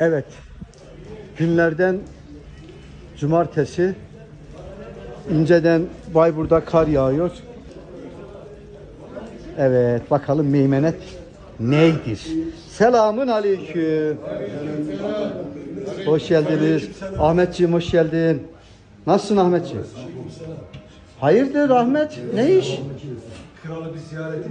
Evet. Günlerden cumartesi inceden Bayburt'ta kar yağıyor. Evet bakalım meymenet neydir? Selamun aleyküm. Hoş geldiniz. Ahmetciğim hoş geldin. Nasılsın Ahmetciğim? Hayırdır Ahmet? Ne iş? Kralı bir ziyaret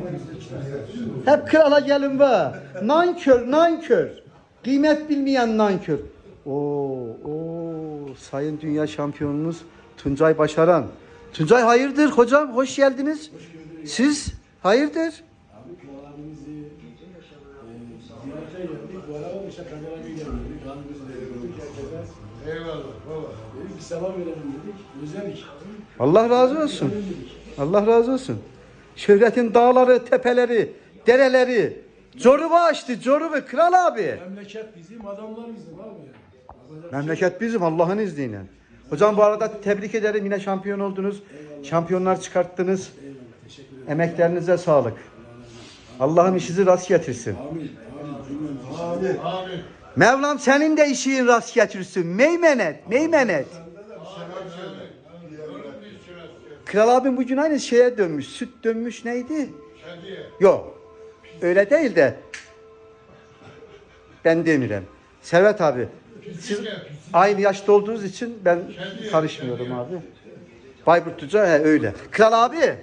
Hep krala gelin be. Nankör, nankör. Kıymet bilmeyen nankör. Oo, oo, sayın dünya şampiyonumuz Tuncay Başaran. Tuncay hayırdır hocam? Hoş geldiniz. Siz hayırdır? Allah razı olsun. Allah razı olsun. Şöhretin dağları, tepeleri, dereleri. Coruba açtı, Coruba kral abi. Memleket bizim, adamlar bizim abi. Yapacak Memleket bizim Allah'ın izniyle. Hocam bu arada tebrik ederim yine şampiyon oldunuz. Şampiyonlar çıkarttınız. Emeklerinize sağlık. Allah'ım işinizi rast getirsin. Amin. Amin. Amin. Amin. Mevlam senin de işin rast getirsin. Meymenet, meymenet. Kral abim bugün aynı şeye dönmüş. Süt dönmüş neydi? Kediye. Yok. Öyle değil de. Ben demirem. Servet abi. Siz aynı yaşta olduğunuz için ben karışmıyorum abi. Bayburt Tuca he öyle. Kral abi.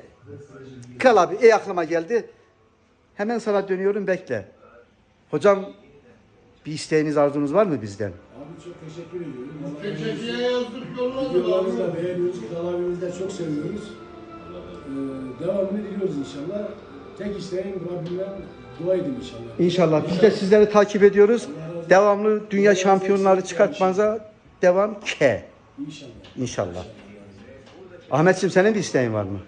Kral abi iyi aklıma geldi. Hemen sana dönüyorum bekle. Hocam bir isteğiniz arzunuz var mı bizden? Abi çok teşekkür ediyorum. Kediye yazdık yolladık Videolarınızı abi. da beğeniyoruz. Kral abimizi de çok seviyoruz. Ee, devamını diliyoruz inşallah. Tek isteğim Rabbimden dua edin inşallah. İnşallah biz de sizleri takip ediyoruz. Devamlı dünya şampiyonları çıkartmanıza devam ke. İnşallah. İnşallah. Ahmetciğim senin bir isteğin var mı?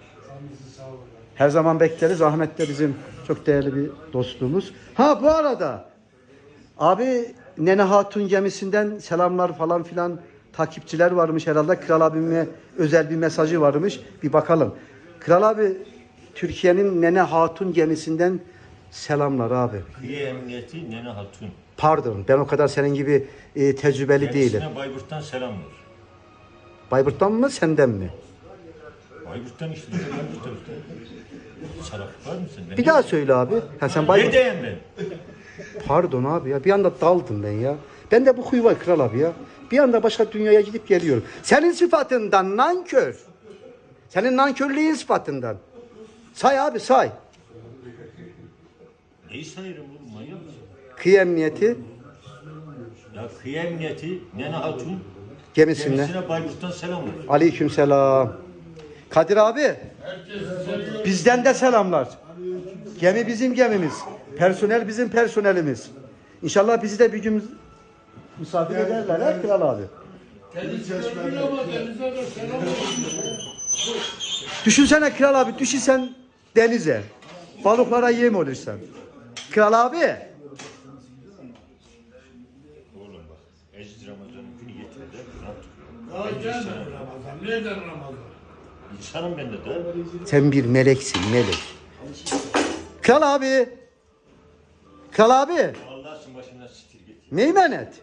Her zaman bekleriz. Ahmet de bizim çok değerli bir dostluğumuz. Ha bu arada abi Nene Hatun gemisinden selamlar falan filan takipçiler varmış herhalde. Kral abime özel bir mesajı varmış. Bir bakalım. Kral abi Türkiye'nin Nene Hatun gemisinden selamlar abi. Kıyı Emniyeti Nene Hatun. Pardon ben o kadar senin gibi e, tecrübeli değilim. Kendisine Bayburt'tan selamlar. Bayburt'tan mı senden mi? Bayburt'tan işte. Bayburt'tan işte. Salak var mısın? Ben Bir daha söyle abi. Ha sen Bayburt. Ne diyeyim ben? Pardon abi ya bir anda daldım ben ya. Ben de bu huyu var kral abi ya. Bir anda başka dünyaya gidip geliyorum. Senin sıfatından nankör. Senin nankörlüğün sıfatından. Say abi say. Neyi sayırım oğlum manyak mısın? Kıyı emniyeti Ya Kıyı Emniyeti Nene Hatun gemisinden. kendisine Bayburt'tan selamlar. Aleyküm selam. Kadir abi. Bizden de selamlar. Gemi bizim gemimiz. Personel bizim personelimiz. İnşallah bizi de bir gün misafir ederler ha kral abi. Düşünsene kral abi düşürsen denize. Balıklara yem olursan. Kral abi. Oğlum bak. Aziz Ramazan'ın günü yeter de Kur'an tutuyor. Daha gelmedi Ramazan. Nereden Ramazan? İnsanım ben de de. Sen bir meleksin melek. Kral abi. Kral abi. Allah'ın başından sitir git. Meymenet.